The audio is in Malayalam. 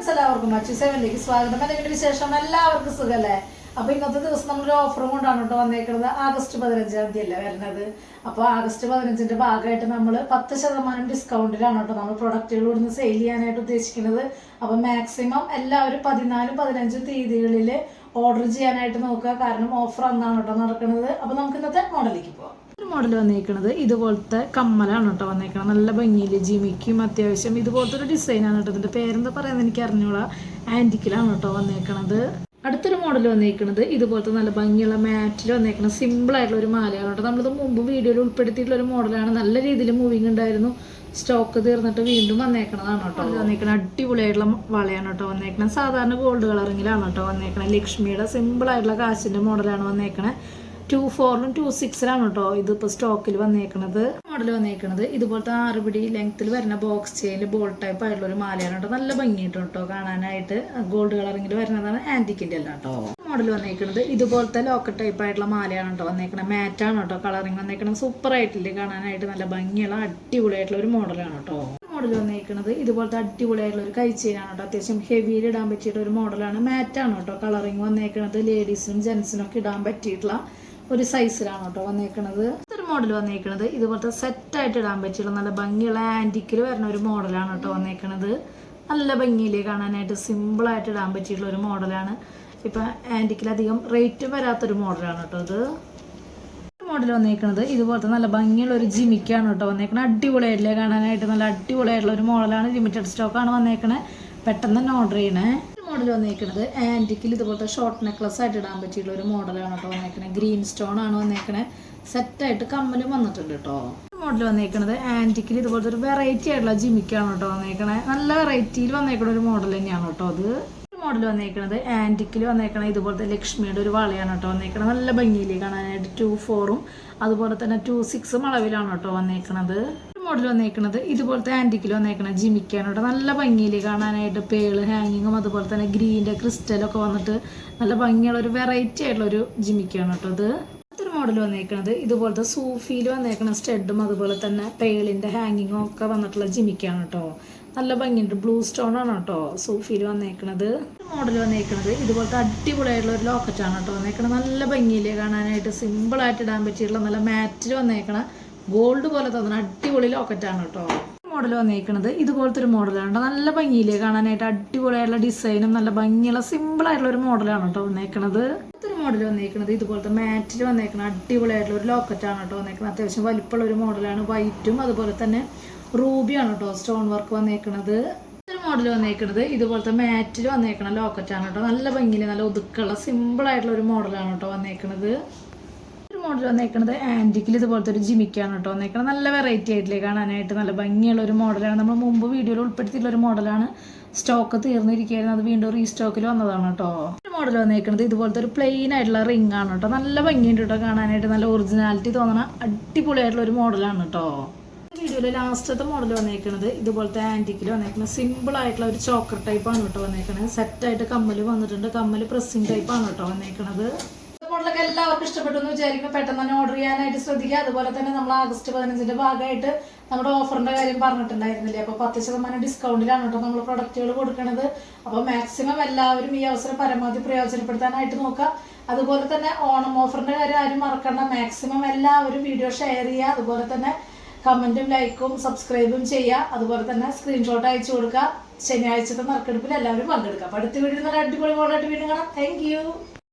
ഫ്രണ്ട്സ് എല്ലാവർക്കും മച്ചു. സെവനിലേക്ക് സ്വാഗതം. എന്തെങ്കിലും വിശേഷം എല്ലാവർക്കും സുഖല്ലേ? അപ്പൊ ഇന്നത്തെ ദിവസം നമ്മളൊരു ഓഫറും കൊണ്ടാണ് കേട്ടോ വന്നേക്കുന്നത് ആഗസ്റ്റ് പതിനഞ്ചാം തീയതി അല്ലേ വരുന്നത്. അപ്പോൾ ആഗസ്റ്റ് പതിനഞ്ചിന്റെ ഭാഗമായിട്ട് നമ്മൾ പത്ത് ശതമാനം ഡിസ്കൗണ്ടിലാണ് കേട്ടോ നമ്മൾ പ്രൊഡക്റ്റുകൾ ഇവിടുന്ന് സെയിൽ ചെയ്യാനായിട്ട് ഉദ്ദേശിക്കുന്നത്. അപ്പൊ മാക്സിമം എല്ലാവരും പതിനാലും പതിനഞ്ചും തീയതികളിൽ ഓർഡർ ചെയ്യാനായിട്ട് നോക്കുക. കാരണം ഓഫർ അന്നാണ് കേട്ടോ നടക്കുന്നത് അപ്പൊ നമുക്ക് ഇന്നത്തെ മോഡലിലേക്ക് പോവാം. മോഡൽ വന്നിരിക്കുന്നത് ഇതുപോലത്തെ കമ്മലാണ് കേട്ടോ വന്നേക്കണത്. നല്ല ഭംഗിയിൽ ജിമിക്കും അത്യാവശ്യം ഇതുപോലത്തെ ഒരു ഡിസൈനാണ് കേട്ടോ. ഇതിന്റെ പേരെന്താ പറയുന്നത് എനിക്ക് അറിഞ്ഞൂടാ. ആന്റിക്കിലാണ് കേട്ടോ വന്നേക്കണത്. അടുത്തൊരു മോഡൽ വന്നിരിക്കുന്നത് ഇതുപോലത്തെ നല്ല ഭംഗിയുള്ള മാറ്റിൽ വന്നേക്കണ സിമ്പിൾ ആയിട്ടുള്ള ഒരു മാലയാണ് കേട്ടോ. നമ്മളിത് മുമ്പ് വീഡിയോയിൽ ഉൾപ്പെടുത്തിയിട്ടുള്ള ഒരു മോഡലാണ് നല്ല രീതിയിൽ മൂവിങ് ഉണ്ടായിരുന്നു. സ്റ്റോക്ക് തീർന്നിട്ട് വീണ്ടും വന്നേക്കണതാണ് കേട്ടോ. വന്നേക്കണ അടിപൊളിയായിട്ടുള്ള വളയാണ് കേട്ടോ വന്നേക്കണത്. സാധാരണ ഗോൾഡ് കളറിങ്ങിലാണ് കേട്ടോ വന്നേക്കണത്. ലക്ഷ്മിയുടെ സിമ്പിൾ ആയിട്ടുള്ള കാശിന്റെ മോഡലാണ് വന്നേക്കണത്. ടു ഫോറിലും ടു സിക്സിലാണ് കേട്ടോ ഇതിപ്പോൾ സ്റ്റോക്കിൽ വന്നേക്കണത്. മോഡൽ വന്നേക്കണത്. ഇതുപോലത്തെ ആറ് പിടി ലെങ്ത്തിൽ വരുന്ന ബോക്സ് ചെയിൻ ബോൾ ടൈപ്പ് ആയിട്ടുള്ള ഒരു മാലയാണ് കേട്ടോ. നല്ല ഭംഗിയായിട്ട് കേട്ടോ കാണാനായിട്ട്. ഗോൾഡ് കളറിങ്ങിൽ വരുന്നതാണ് ആന്റിക്കിന്റെ അല്ല കേട്ടോ. മോഡൽ വന്നേക്കണത് ഇതുപോലത്തെ ലോക്കറ്റ് ടൈപ്പ് ആയിട്ടുള്ള മാലയാണ് കേട്ടോ വന്നേക്കണത്. മാറ്റാണ് കേട്ടോ കളറിങ് വന്നേക്കണത്. സൂപ്പർ ആയിട്ടില്ലേ കാണാനായിട്ട്. നല്ല ഭംഗിയുള്ള അടിപൊളിയായിട്ടുള്ള ഒരു മോഡലാണ് കേട്ടോ. മോഡൽ വന്നേക്കണത് ഇതുപോലത്തെ അടിപൊളിയായിട്ടുള്ള ഒരു കൈച്ചെയിനാണ് കേട്ടോ. അത്യാവശ്യം ഹെവിയിൽ ഇടാൻ പറ്റിയിട്ടുള്ള ഒരു മോഡലാണ് മാറ്റാണ് കേട്ടോ കളറിങ് വന്നേക്കണത്. ലേഡീസിനും ജെൻസിനും ഒക്കെ ഇടാൻ പറ്റിയിട്ടുള്ള ഒരു സൈസിലാണ് കേട്ടോ വന്നേക്കണത്. ഒരു മോഡൽ വന്നേക്കണത്. ഇതുപോലത്തെ സെറ്റായിട്ട് ഇടാൻ പറ്റിയുള്ള നല്ല ഭംഗിയുള്ള ആന്റിക്കിൽ വരുന്ന ഒരു മോഡലാണ് കേട്ടോ വന്നേക്കണത്. നല്ല ഭംഗിയിൽ കാണാനായിട്ട് സിമ്പിളായിട്ട് ഇടാൻ പറ്റിയിട്ടുള്ള ഒരു മോഡലാണ് ഇപ്പം ആന്റിക്കിൽ അധികം റേറ്റ് വരാത്തൊരു മോഡലാണ് കേട്ടോ ഇത്. മോഡൽ വന്നേക്കുന്നത് ഇതുപോലത്തെ നല്ല ഭംഗിയുള്ള ഒരു ജിമിക്കാണ് കേട്ടോ വന്നേക്കണത്. അടിപൊളിയായിട്ടില്ലേ കാണാനായിട്ട്. നല്ല അടിപൊളിയായിട്ടുള്ള ഒരു മോഡലാണ് ലിമിറ്റഡ് സ്റ്റോക്കാണ് വന്നേക്കണേ പെട്ടെന്ന് തന്നെ ഓർഡർ ചെയ്യണേ. മോഡൽ വന്നേക്കുന്നത് ആന്റിക്കിൽ ഇതുപോലത്തെ ഷോർട്ട് നെക്ലസ് ആയിട്ട് ഇടാൻ പറ്റിയിട്ടുള്ള ഒരു മോഡലാണ് കേട്ടോ വന്നേക്കണേ. ഗ്രീൻ സ്റ്റോൺ ആണ് വന്നേക്കണേ. സെറ്റായിട്ട് കമ്മലും വന്നിട്ടുണ്ട് കേട്ടോ. മോഡൽ വന്നേക്കണത് ആന്റിക്കിൽ ഇതുപോലത്തെ ഒരു വെറൈറ്റി ആയിട്ടുള്ള ജിമിക്കാണ് കേട്ടോ വന്നേക്കണേ. നല്ല വെറൈറ്റിയിൽ വന്നേക്കണ ഒരു മോഡൽ തന്നെയാണ് കേട്ടോ അത്. മോഡൽ വന്നേക്കണത് ആന്റിക്കിൽ വന്നേക്കണ. ഇതുപോലത്തെ ലക്ഷ്മിയുടെ ഒരു വളയാണ് കേട്ടോ വന്നേക്കണത് നല്ല ഭംഗിയിൽ കാണാനായിട്ട് ടു ഫോറും അതുപോലെ തന്നെ ടു സിക്സും അളവിലാണ് കേട്ടോ വന്നേക്കണത്. മോഡൽ വന്നേക്കണത്. ഇതുപോലത്തെ ആന്റിക്കിൽ വന്നേക്കണത്. ജിമിക്കാണ് കേട്ടോ നല്ല ഭംഗിയിൽ കാണാനായിട്ട് പേൾ ഹാങ്ങിങ്ങും അതുപോലെ തന്നെ ഗ്രീന്റെ ക്രിസ്റ്റലൊക്കെ വന്നിട്ട് നല്ല ഭംഗിയുള്ള ഒരു വെറൈറ്റി ആയിട്ടുള്ള ഒരു ജിമിക്കാണ് കേട്ടോ ഇത് അടുത്തൊരു മോഡൽ വന്നേക്കണത്. ഇതുപോലത്തെ സൂഫിയിൽ വന്നേക്കണ സ്റ്റെഡും അതുപോലെ തന്നെ പേളിന്റെ ഹാങ്ങിങ്ങും ഒക്കെ വന്നിട്ടുള്ള ജിമിക്കാണ് കേട്ടോ. നല്ല ഭംഗിയുണ്ട്. ബ്ലൂ സ്റ്റോൺ ആണ് കേട്ടോ സൂഫിയിൽ വന്നേക്കണത്. മോഡൽ വന്നേക്കണത്. ഇതുപോലത്തെ അടിപൊളിയായിട്ടുള്ള ഒരു ലോക്കറ്റാണ് കേട്ടോ വന്നേക്കണത്. നല്ല ഭംഗിയിലേ കാണാനായിട്ട് സിമ്പിളായിട്ട് ഇടാൻ പറ്റിയിട്ടുള്ള നല്ല മാറ്റിൽ വന്നേക്കണ ഗോൾഡ് പോലെ തോന്നണം അടിപൊളി ലോക്കറ്റാണ് കേട്ടോ. മോഡൽ വന്നിരിക്കുന്നത് ഇതുപോലത്തെ ഒരു മോഡലാണ് കേട്ടോ. നല്ല ഭംഗിയില്ലേ കാണാനായിട്ട്? അടിപൊളിയായിട്ടുള്ള ഡിസൈനും നല്ല ഭംഗിയുള്ള സിമ്പിളായിട്ടുള്ള ഒരു മോഡലാണ് കേട്ടോ വന്നേക്കണത്. ഒരു മോഡൽ വന്നിരിക്കുന്നത് ഇതുപോലത്തെ മാറ്റിൽ വന്നേക്കണ അടിപൊളിയായിട്ടുള്ള ഒരു ലോക്കറ്റാണ് കേട്ടോ വന്നേക്കുന്നത് അത്യാവശ്യം വലിപ്പമുള്ള ഒരു മോഡലാണ്. വൈറ്റും അതുപോലെ തന്നെ റൂബിയാണ് കേട്ടോ സ്റ്റോൺ വർക്ക് വന്നേക്കണത്. ഒരു മോഡൽ വന്നേക്കുന്നത് ഇതുപോലത്തെ മാറ്റിൽ വന്നേക്കണ ലോക്കറ്റാണ് കേട്ടോ. നല്ല ഭംഗിയിൽ നല്ല ഒതുക്കുള്ള സിമ്പിൾ ആയിട്ടുള്ള ഒരു മോഡലാണ് കേട്ടോ വന്നേക്കണത്. ഒരു മോഡൽ വന്നേക്കണത് ആന്റിക്കിൽ ഇതുപോലത്തെ ഒരു ജിമിക്കാണ് കേട്ടോ. വന്നേക്കണത് നല്ല വെറൈറ്റി ആയിട്ടില്ലേ കാണാനായിട്ട്. നല്ല ഭംഗിയുള്ള ഒരു മോഡലാണ് നമ്മൾ മുമ്പ് വീഡിയോയിൽ ഉൾപ്പെടുത്തിയിട്ടുള്ള ഒരു മോഡലാണ് സ്റ്റോക്ക് തീർന്നിരിക്കുകയായിരുന്നു. അത് വീണ്ടും റീസ്റ്റോക്കിൽ വന്നതാണ് കേട്ടോ. മോഡൽ വന്നേക്കുന്നത് ഇതുപോലത്തെ ഒരു പ്ലെയിൻ ആയിട്ടുള്ള റിംഗ് ആണ് കേട്ടോ. നല്ല ഭംഗിയുണ്ട് കേട്ടോ കാണാനായിട്ട്. നല്ല ഒറിജിനാലിറ്റി തോന്നണ അടിപൊളിയായിട്ടുള്ള ഒരു മോഡലാണ് കേട്ടോ. വീഡിയോയിൽ ലാസ്റ്റത്തെ മോഡൽ വന്നേക്കുന്നത് ഇതുപോലത്തെ ആന്റിക്കിൽ വന്നേക്കുന്നത് സിമ്പിൾ ആയിട്ടുള്ള ഒരു ചോക്കർ ടൈപ്പാണ് കേട്ടോ വന്നേക്കുന്നത് സെറ്റായിട്ട് കമ്മൽ വന്നിട്ടുണ്ട്. കമ്മൽ പ്രസ്സിങ് ടൈപ്പാണ് കേട്ടോ വന്നേക്കുന്നത് മോഡലൊക്കെ എല്ലാവർക്കും ഇഷ്ടപ്പെട്ടു എന്ന് വിചാരിക്കും പെട്ടെന്ന് തന്നെ ഓർഡർ ചെയ്യാനായിട്ട് ശ്രദ്ധിക്കുക. അതുപോലെ തന്നെ നമ്മൾ ആഗസ്റ്റ് പതിനഞ്ചിന്റെ ഭാഗമായിട്ട് നമ്മുടെ ഓഫറിന്റെ കാര്യം പറഞ്ഞിട്ടുണ്ടായിരുന്നില്ലേ? അപ്പോൾ പത്ത് ശതമാനം ഡിസ്കൗണ്ടിലാണ് കേട്ടോ നമ്മൾ പ്രൊഡക്റ്റുകൾ കൊടുക്കുന്നത് അപ്പോൾ മാക്സിമം എല്ലാവരും ഈ അവസരം പരമാവധി പ്രയോജനപ്പെടുത്താനായിട്ട് നോക്കുക. അതുപോലെ തന്നെ ഓണം ഓഫറിന്റെ കാര്യം ആരും മറക്കണ്ട. മാക്സിമം എല്ലാവരും വീഡിയോ ഷെയർ ചെയ്യുക. അതുപോലെ തന്നെ കമന്റും ലൈക്കും സബ്സ്ക്രൈബും ചെയ്യുക. അതുപോലെ തന്നെ സ്ക്രീൻഷോട്ട് അയച്ചു കൊടുക്കുക. ശനിയാഴ്ചത്തെ നറുക്കെടുപ്പിൽ എല്ലാവരും പങ്കെടുക്കുക. അപ്പോൾ അടുത്ത വീഡിയോ നല്ല അടിപൊളി മോളായിട്ട് വീണ്ടും കാണാം. താങ്ക്